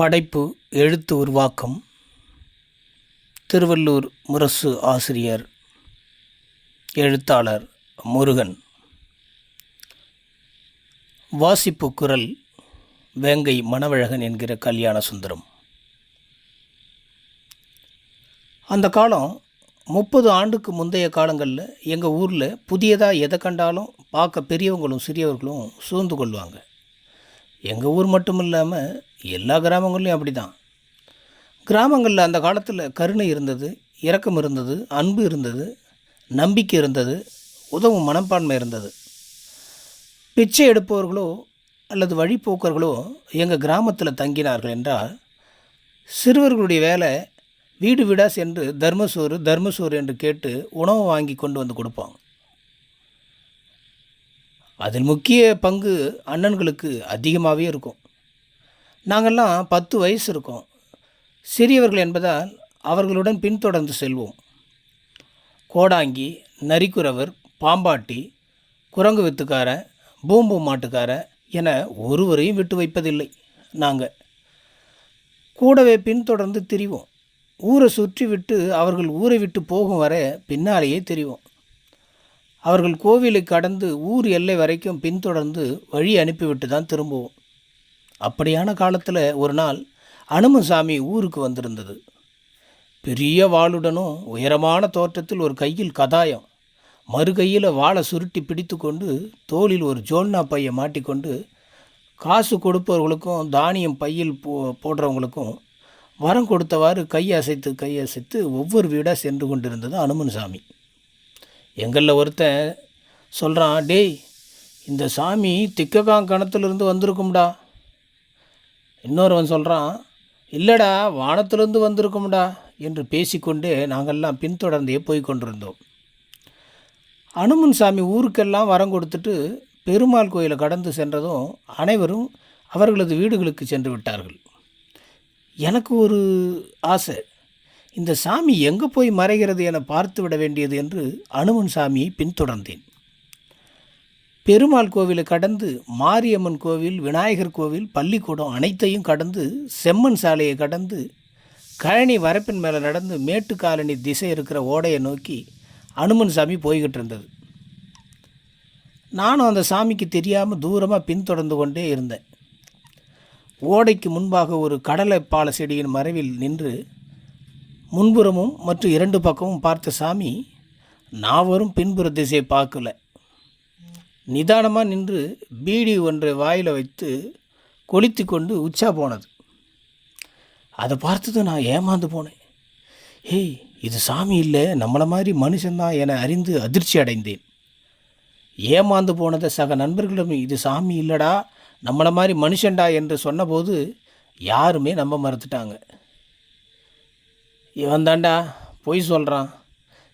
படைப்பு எழுத்து உருவாக்கம். திருவள்ளூர் முரசு ஆசிரியர். எழுத்தாளர் முருகன். வாசிப்பு குரல் வேங்கை மணவழகன் என்கிற கல்யாண சுந்தரம். அந்த காலம் முப்பது ஆண்டுக்கு முந்தைய காலங்களில் எங்கள் ஊரில் புதியதாக எதை கண்டாலும் பார்க்க பெரியவங்களும் சிறியவர்களும் சூழ்ந்து கொள்வாங்க. எங்கள் ஊர் மட்டும் இல்லாமல் எல்லா கிராமங்கள்லையும் அப்படி தான் கிராமங்களில் அந்த காலத்தில் கருணை இருந்தது இரக்கம் இருந்தது அன்பு இருந்தது நம்பிக்கை இருந்தது உதவும் மனப்பான்மை இருந்தது. பிச்சை எடுப்பவர்களோ அல்லது வழிப்போக்கர்களோ எங்கள் கிராமத்தில் தங்கினார்கள் என்றால் சிறுவர்களுடைய வேலை வீடு வீடாக சென்று தர்மசோறு தர்மசோறு என்று கேட்டு உணவு வாங்கி கொண்டு வந்து கொடுப்பாங்க. அதில் முக்கிய பங்கு அண்ணன்களுக்கு அதிகமாகவே இருக்கும். நாங்கள்லாம் பத்து வயசு இருக்கோம். சிறியவர்கள் என்பதால் அவர்களுடன் பின்தொடர்ந்து செல்வோம். கோடாங்கி நரிக்குறவர் பாம்பாட்டி குரங்கு வித்துக்காரன் பூம்பூ மாட்டுக்கார என ஒருவரையும் விட்டு வைப்பதில்லை நாங்கள். கூடவே பின்தொடர்ந்து திரிவோம். ஊரை சுற்றி விட்டு அவர்கள் ஊரை விட்டு போகும் வரை பின்னாலேயே தெரிவோம். அவர்கள் கோவிலை கடந்து ஊர் எல்லை வரைக்கும் பின்தொடர்ந்து வழி அனுப்பிவிட்டு தான் திரும்புவோம். அப்படியான காலத்தில் ஒரு நாள் அனுமசாமி ஊருக்கு வந்திருந்தது. பெரிய வாளுடனும் உயரமான தோற்றத்தில் ஒரு கையில் கதாயம். மறு கையில் சுருட்டி பிடித்து கொண்டு தோளில் ஒரு ஜோல்னா பையை மாட்டிக்கொண்டு காசு கொடுப்பவர்களுக்கும் தானியம் பையில் போ போடுறவங்களுக்கும் வரம் கொடுத்தவாறு கை அசைத்து கையசைத்து ஒவ்வொரு வீடாக சென்று கொண்டிருந்தது அனுமன் சாமி எங்களில் ஒருத்தன் சொல்கிறான் டேய் இந்த சாமி திக்ககாங்கணத்திலிருந்து வந்திருக்கும்டா. இன்னொருவன் சொல்கிறான் இல்லைடா வானத்திலிருந்து வந்திருக்கும்டா என்று பேசிக்கொண்டே நாங்கள்லாம் பின்தொடர்ந்தே போய் கொண்டிருந்தோம். அனுமன் சாமி ஊருக்கெல்லாம் வரம் கொடுத்துட்டு பெருமாள் கோயிலை கடந்து சென்றதும் அனைவரும் அவர்களது வீடுகளுக்கு சென்று விட்டார்கள். எனக்கு ஒரு ஆசை. இந்த சாமி எங்கே போய் மறைகிறது என பார்த்து விட வேண்டியது என்று அனுமன் சாமியை பின்தொடர்ந்தேன். பெருமாள் கோவிலை கடந்து மாரியம்மன் கோவில் விநாயகர் கோவில் பள்ளிக்கூடம் அனைத்தையும் கடந்து செம்மன் சாலையை கடந்து கழனி வரப்பின் மேலே நடந்து மேட்டு காலனி திசை இருக்கிற ஓடையை நோக்கி அனுமன் சாமி போய்கிட்டு இருந்தது நானும் அந்த சாமிக்கு தெரியாமல் தூரமாக பின்தொடர்ந்து கொண்டே இருந்தேன். ஓடைக்கு முன்பாக ஒரு கடலை பால செடியின் மறைவில் நின்று முன்புறமும் மற்றும் இரண்டு பக்கமும் பார்த்த சாமி நாவரும் பின்புற திசையை பார்க்கல. நிதானமாக நின்று பீடி ஒன்றை வாயில் வைத்து கொளுத்தி கொண்டு உச்சா போனது. அதை பார்த்தது நான் ஏமாந்து போனேன். ஏய் இது சாமி இல்லை நம்மளை மாதிரி மனுஷன்தான் என அறிந்து அதிர்ச்சி அடைந்தேன். ஏமாந்து போனதை சக நண்பர்களிடம் இது சாமி இல்லைடா நம்மளை மாதிரி மனுஷன்டா என்று சொன்னபோது யாருமே நம்ப மறுத்துட்டாங்க. இவன் தாண்டா பொய் சொல்கிறான்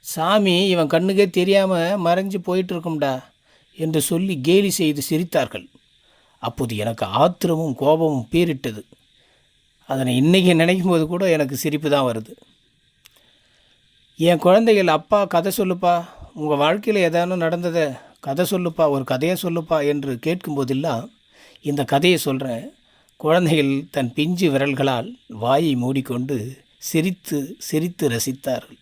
சாமி இவன் கண்ணுக்கே தெரியாமல் மறைஞ்சு போயிட்டுருக்கும்டா என்று சொல்லி கேலி செய்து சிரித்தார்கள். அப்போது எனக்கு ஆத்திரமும் கோபமும் பீரிட்டது அதனை இன்றைக்கி நினைக்கும் போது கூட எனக்கு சிரிப்பு தான் வருது. என் குழந்தைகள் அப்பா கதை சொல்லுப்பா. உங்கள் வாழ்க்கையில் ஏதானும் நடந்ததை கதை சொல்லுப்பா ஒரு கதையை சொல்லுப்பா என்று கேட்கும்போதெல்லாம் இந்த கதையை சொல்கிறேன் குழந்தைகள் தன் பிஞ்சு விரல்களால் வாயை மூடிக்கொண்டு சிரித்து சிரித்து ரசித்தார்கள்.